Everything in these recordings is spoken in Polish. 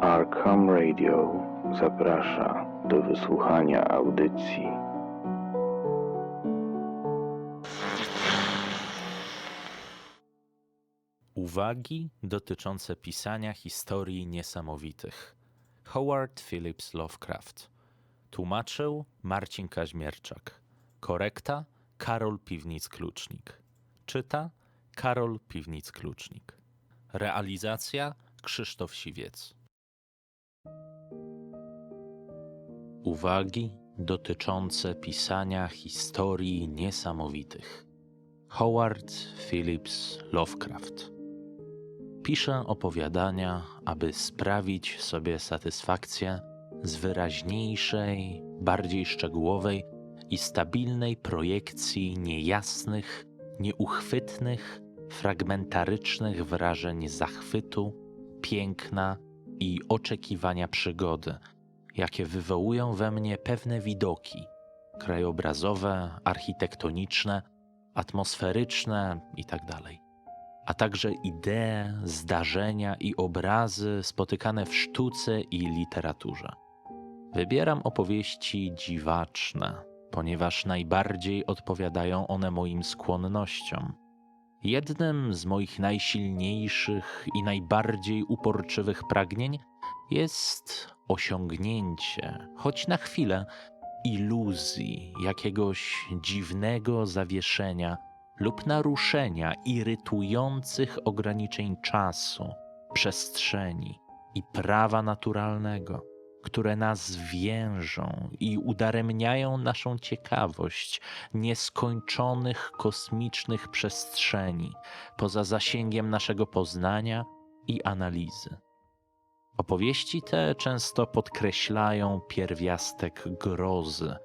Arkham Radio zaprasza do wysłuchania audycji. Uwagi dotyczące pisania historii niesamowitych. Howard Phillips Lovecraft. Tłumaczył Marcin Kaźmierczak. Korekta Karol Piwnic-Klucznik. Czyta Karol Piwnic-Klucznik. Realizacja Krzysztof Siwiec. Uwagi dotyczące pisania historii niesamowitych. Howard Phillips Lovecraft. Piszę opowiadania, aby sprawić sobie satysfakcję z wyraźniejszej, bardziej szczegółowej i stabilnej projekcji niejasnych, nieuchwytnych, fragmentarycznych wrażeń zachwytu, piękna i oczekiwania przygody, jakie wywołują we mnie pewne widoki krajobrazowe, architektoniczne, atmosferyczne itd. A także idee, zdarzenia i obrazy spotykane w sztuce i literaturze. Wybieram opowieści dziwaczne, ponieważ najbardziej odpowiadają one moim skłonnościom. Jednym z moich najsilniejszych i najbardziej uporczywych pragnień jest osiągnięcie, choć na chwilę, iluzji jakiegoś dziwnego zawieszenia lub naruszenia irytujących ograniczeń czasu, przestrzeni i prawa naturalnego, które nas więżą i udaremniają naszą ciekawość nieskończonych kosmicznych przestrzeni poza zasięgiem naszego poznania i analizy. Opowieści te często podkreślają pierwiastek grozy,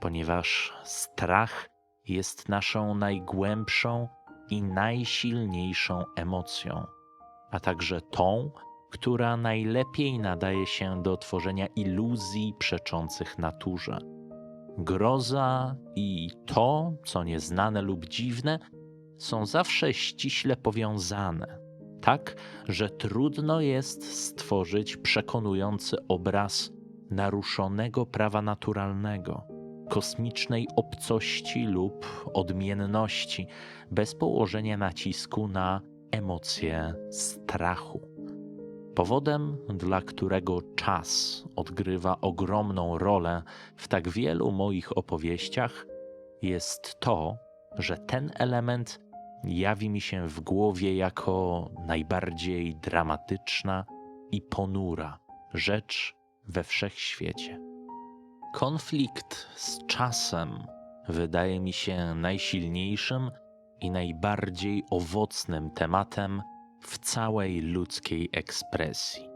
ponieważ strach jest naszą najgłębszą i najsilniejszą emocją, a także tą, która najlepiej nadaje się do tworzenia iluzji przeczących naturze. Groza i to, co nieznane lub dziwne, są zawsze ściśle powiązane, tak, że trudno jest stworzyć przekonujący obraz naruszonego prawa naturalnego, kosmicznej obcości lub odmienności, bez położenia nacisku na emocje strachu. Powodem, dla którego czas odgrywa ogromną rolę w tak wielu moich opowieściach, jest to, że ten element jawi mi się w głowie jako najbardziej dramatyczna i ponura rzecz we wszechświecie. Konflikt z czasem wydaje mi się najsilniejszym i najbardziej owocnym tematem w całej ludzkiej ekspresji.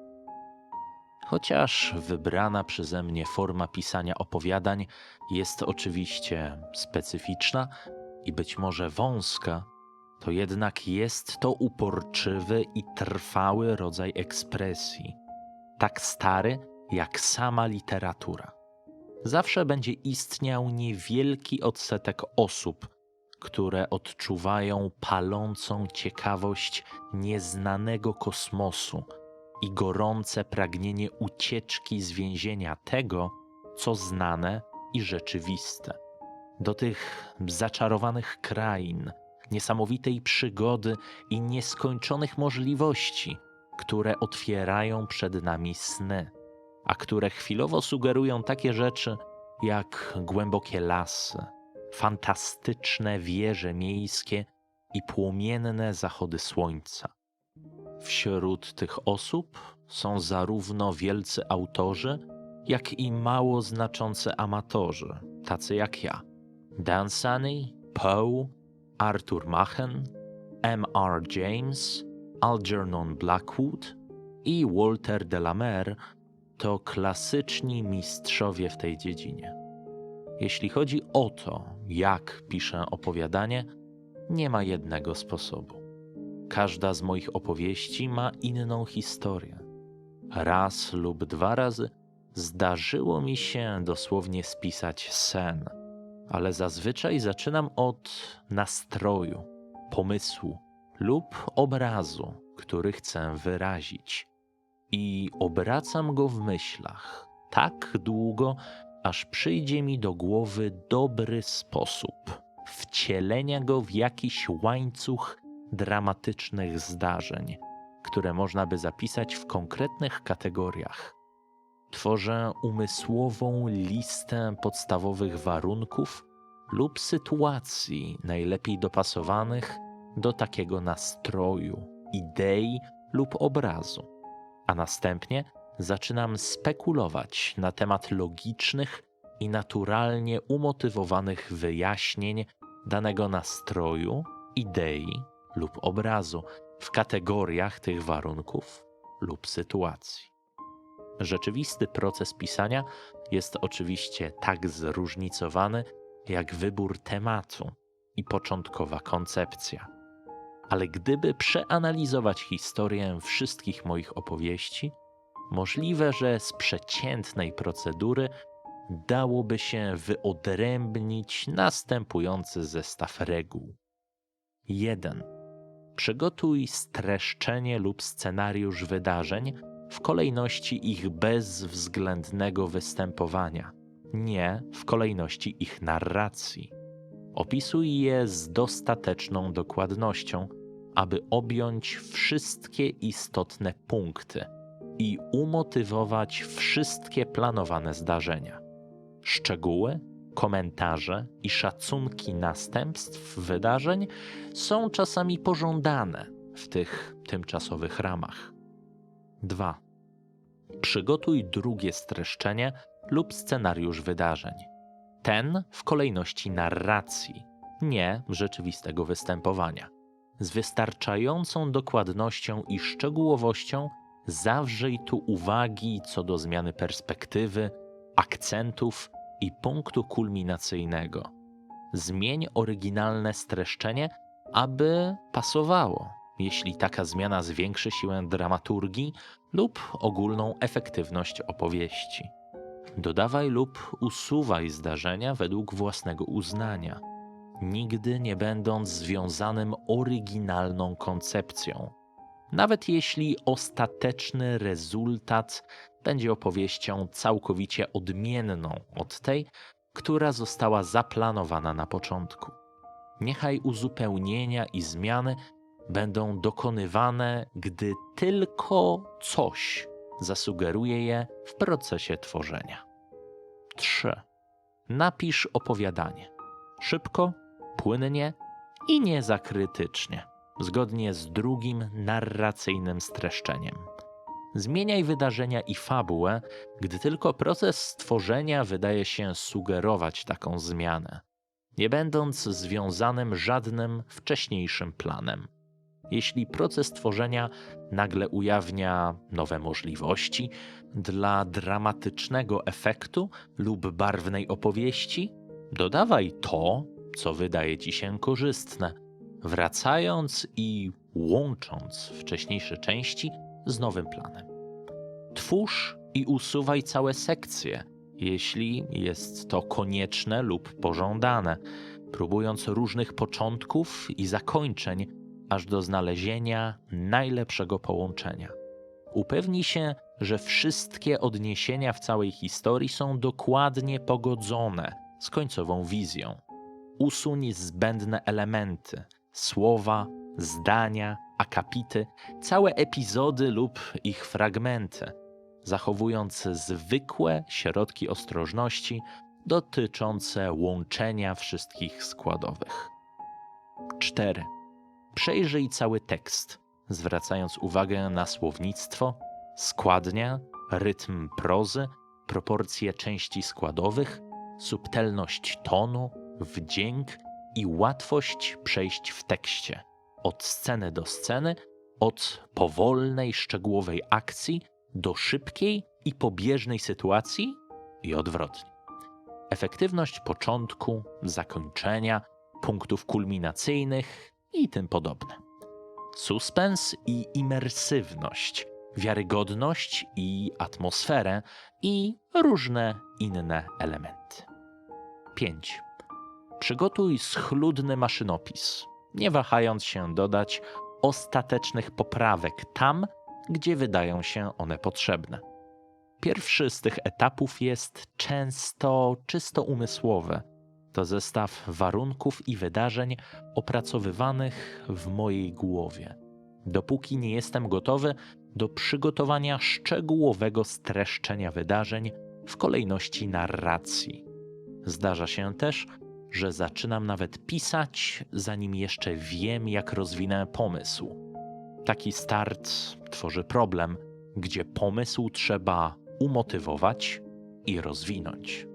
Chociaż wybrana przeze mnie forma pisania opowiadań jest oczywiście specyficzna i być może wąska, to jednak jest to uporczywy i trwały rodzaj ekspresji, tak stary jak sama literatura. Zawsze będzie istniał niewielki odsetek osób, które odczuwają palącą ciekawość nieznanego kosmosu i gorące pragnienie ucieczki z więzienia tego, co znane i rzeczywiste. Do tych zaczarowanych krain, niesamowitej przygody i nieskończonych możliwości, które otwierają przed nami sny, a które chwilowo sugerują takie rzeczy jak głębokie lasy, fantastyczne wieże miejskie i płomienne zachody słońca. Wśród tych osób są zarówno wielcy autorzy, jak i mało znaczący amatorzy, tacy jak ja. Dan Sunny, Poe, Arthur Machen, M.R. James, Algernon Blackwood i Walter de la Mer to klasyczni mistrzowie w tej dziedzinie. Jeśli chodzi o to, jak piszę opowiadanie, nie ma jednego sposobu. Każda z moich opowieści ma inną historię. Raz lub dwa razy zdarzyło mi się dosłownie spisać sen, ale zazwyczaj zaczynam od nastroju, pomysłu lub obrazu, który chcę wyrazić. i obracam go w myślach tak długo, aż przyjdzie mi do głowy dobry sposób wcielenia go w jakiś łańcuch dramatycznych zdarzeń, które można by zapisać w konkretnych kategoriach. Tworzę umysłową listę podstawowych warunków lub sytuacji najlepiej dopasowanych do takiego nastroju, idei lub obrazu, a następnie zaczynam spekulować na temat logicznych i naturalnie umotywowanych wyjaśnień danego nastroju, idei lub obrazu w kategoriach tych warunków lub sytuacji. Rzeczywisty proces pisania jest oczywiście tak zróżnicowany jak wybór tematu i początkowa koncepcja. Ale gdyby przeanalizować historię wszystkich moich opowieści, możliwe, że z przeciętnej procedury dałoby się wyodrębnić następujący zestaw reguł. 1. Przygotuj streszczenie lub scenariusz wydarzeń w kolejności ich bezwzględnego występowania, nie w kolejności ich narracji. Opisuj je z dostateczną dokładnością, aby objąć wszystkie istotne punkty i umotywować wszystkie planowane zdarzenia. Szczegóły, komentarze i szacunki następstw wydarzeń są czasami pożądane w tych tymczasowych ramach. 2. Przygotuj drugie streszczenie lub scenariusz wydarzeń. Ten w kolejności narracji, nie rzeczywistego występowania. Z wystarczającą dokładnością i szczegółowością zawrzyj tu uwagi co do zmiany perspektywy, akcentów i punktu kulminacyjnego. Zmień oryginalne streszczenie, aby pasowało, jeśli taka zmiana zwiększy siłę dramaturgii lub ogólną efektywność opowieści. Dodawaj lub usuwaj zdarzenia według własnego uznania, nigdy nie będąc związanym oryginalną koncepcją. Nawet jeśli ostateczny rezultat będzie opowieścią całkowicie odmienną od tej, która została zaplanowana na początku. Niechaj uzupełnienia i zmiany będą dokonywane, gdy tylko coś zasugeruje je w procesie tworzenia. 3. Napisz opowiadanie. Szybko, płynnie i niezakrytycznie, zgodnie z drugim narracyjnym streszczeniem. Zmieniaj wydarzenia i fabułę, gdy tylko proces stworzenia wydaje się sugerować taką zmianę, nie będąc związanym żadnym wcześniejszym planem. Jeśli proces tworzenia nagle ujawnia nowe możliwości dla dramatycznego efektu lub barwnej opowieści, dodawaj to, co wydaje ci się korzystne, wracając i łącząc wcześniejsze części z nowym planem. Twórz i usuwaj całe sekcje, jeśli jest to konieczne lub pożądane, próbując różnych początków i zakończeń, aż do znalezienia najlepszego połączenia. Upewnij się, że wszystkie odniesienia w całej historii są dokładnie pogodzone z końcową wizją. Usuń zbędne elementy, słowa, zdania, akapity, całe epizody lub ich fragmenty, zachowując zwykłe środki ostrożności dotyczące łączenia wszystkich składowych. 4. Przejrzyj cały tekst, zwracając uwagę na słownictwo, składnia, rytm prozy, proporcje części składowych, subtelność tonu, wdzięk i łatwość przejść w tekście od sceny do sceny, od powolnej, szczegółowej akcji do szybkiej i pobieżnej sytuacji i odwrotnie. Efektywność początku, zakończenia, punktów kulminacyjnych i tym podobne. Suspens i imersywność, wiarygodność i atmosferę i różne inne elementy. 5. Przygotuj schludny maszynopis, nie wahając się dodać ostatecznych poprawek tam, gdzie wydają się one potrzebne. Pierwszy z tych etapów jest często czysto umysłowy. To zestaw warunków i wydarzeń opracowywanych w mojej głowie. Dopóki nie jestem gotowy do przygotowania szczegółowego streszczenia wydarzeń w kolejności narracji. Zdarza się też, że zaczynam nawet pisać, zanim jeszcze wiem, jak rozwinę pomysł. Taki start tworzy problem, gdzie pomysł trzeba umotywować i rozwinąć.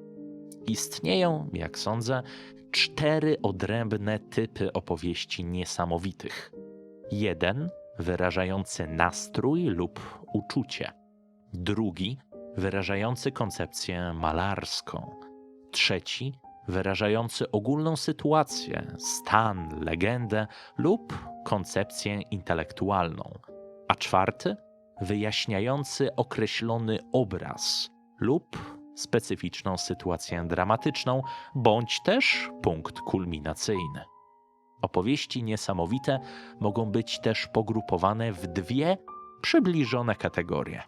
Istnieją, jak sądzę, cztery odrębne typy opowieści niesamowitych. Jeden wyrażający nastrój lub uczucie, drugi wyrażający koncepcję malarską, trzeci wyrażający ogólną sytuację, stan, legendę lub koncepcję intelektualną, a czwarty wyjaśniający określony obraz lub specyficzną sytuację dramatyczną, bądź też punkt kulminacyjny. Opowieści niesamowite mogą być też pogrupowane w dwie przybliżone kategorie.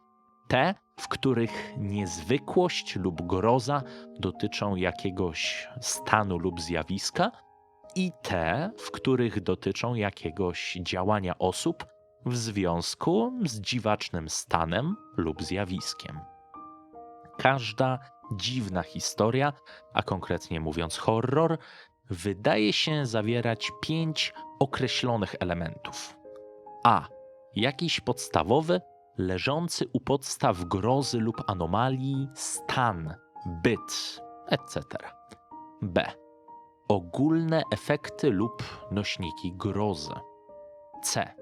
Te, w których niezwykłość lub groza dotyczą jakiegoś stanu lub zjawiska, i te, w których dotyczą jakiegoś działania osób w związku z dziwacznym stanem lub zjawiskiem. Każda dziwna historia, a konkretnie mówiąc horror, wydaje się zawierać pięć określonych elementów. A. Jakiś podstawowy, leżący u podstaw grozy lub anomalii stan, byt, etc. B. Ogólne efekty lub nośniki grozy. C.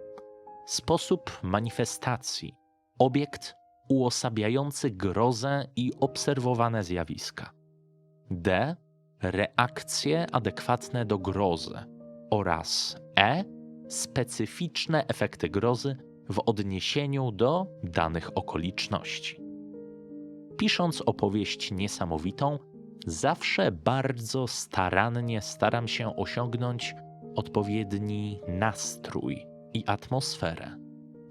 Sposób manifestacji, obiekt uosabiający grozę i obserwowane zjawiska. D. Reakcje adekwatne do grozy. Oraz E. Specyficzne efekty grozy w odniesieniu do danych okoliczności. Pisząc opowieść niesamowitą, zawsze bardzo starannie staram się osiągnąć odpowiedni nastrój i atmosferę,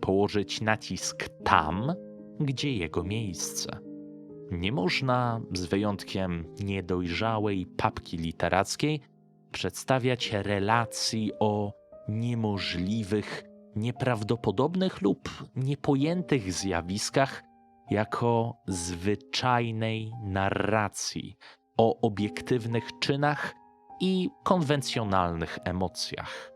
położyć nacisk tam, gdzie jego miejsce. Nie można, z wyjątkiem niedojrzałej papki literackiej, przedstawiać relacji o niemożliwych, nieprawdopodobnych lub niepojętych zjawiskach jako zwyczajnej narracji o obiektywnych czynach i konwencjonalnych emocjach.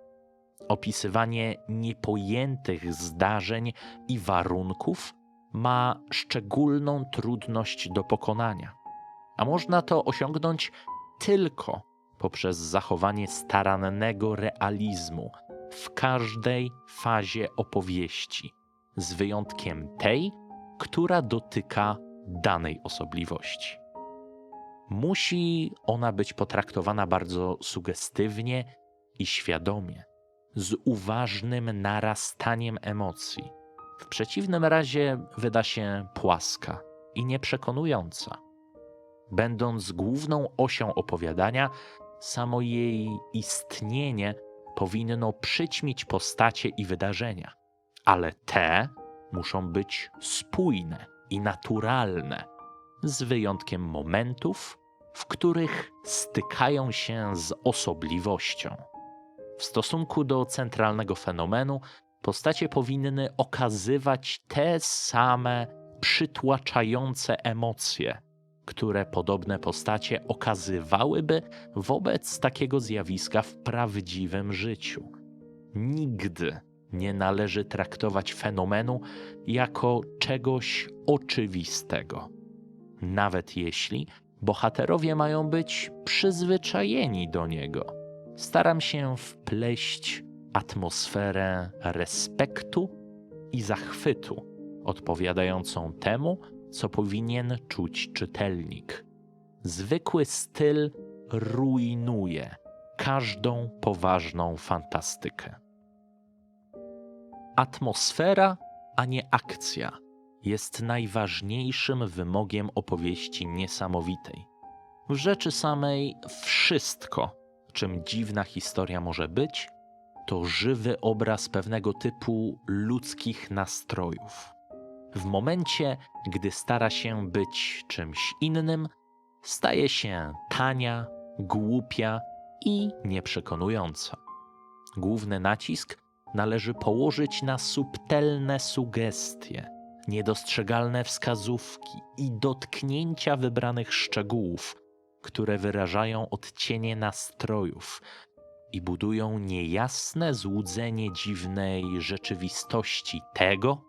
Opisywanie niepojętych zdarzeń i warunków ma szczególną trudność do pokonania, a można to osiągnąć tylko poprzez zachowanie starannego realizmu w każdej fazie opowieści, z wyjątkiem tej, która dotyka danej osobliwości. Musi ona być potraktowana bardzo sugestywnie i świadomie, z uważnym narastaniem emocji. W przeciwnym razie wyda się płaska i nieprzekonująca. Będąc główną osią opowiadania, samo jej istnienie powinno przyćmić postacie i wydarzenia, ale te muszą być spójne i naturalne, z wyjątkiem momentów, w których stykają się z osobliwością. W stosunku do centralnego fenomenu, postacie powinny okazywać te same przytłaczające emocje, które podobne postacie okazywałyby wobec takiego zjawiska w prawdziwym życiu. Nigdy nie należy traktować fenomenu jako czegoś oczywistego. Nawet jeśli bohaterowie mają być przyzwyczajeni do niego, staram się wpleść atmosferę respektu i zachwytu, odpowiadającą temu, co powinien czuć czytelnik. Zwykły styl rujnuje każdą poważną fantastykę. Atmosfera, a nie akcja, jest najważniejszym wymogiem opowieści niesamowitej. W rzeczy samej wszystko, czym dziwna historia może być, to żywy obraz pewnego typu ludzkich nastrojów. W momencie, gdy stara się być czymś innym, staje się tania, głupia i nieprzekonująca. Główny nacisk należy położyć na subtelne sugestie, niedostrzegalne wskazówki i dotknięcia wybranych szczegółów, które wyrażają odcienie nastrojów i budują niejasne złudzenie dziwnej rzeczywistości tego,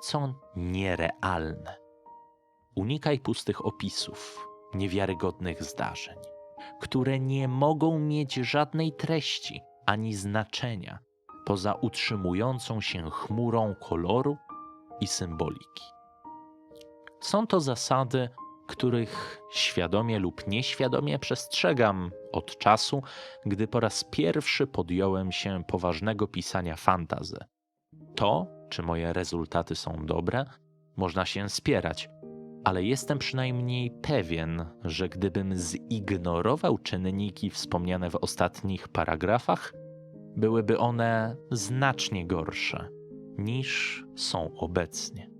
co nierealne. Unikaj pustych opisów, niewiarygodnych zdarzeń, które nie mogą mieć żadnej treści ani znaczenia poza utrzymującą się chmurą koloru i symboliki. Są to zasady, których świadomie lub nieświadomie przestrzegam od czasu, gdy po raz pierwszy podjąłem się poważnego pisania fantazy. To, czy moje rezultaty są dobre, można się spierać, ale jestem przynajmniej pewien, że gdybym zignorował czynniki wspomniane w ostatnich paragrafach, byłyby one znacznie gorsze niż są obecnie.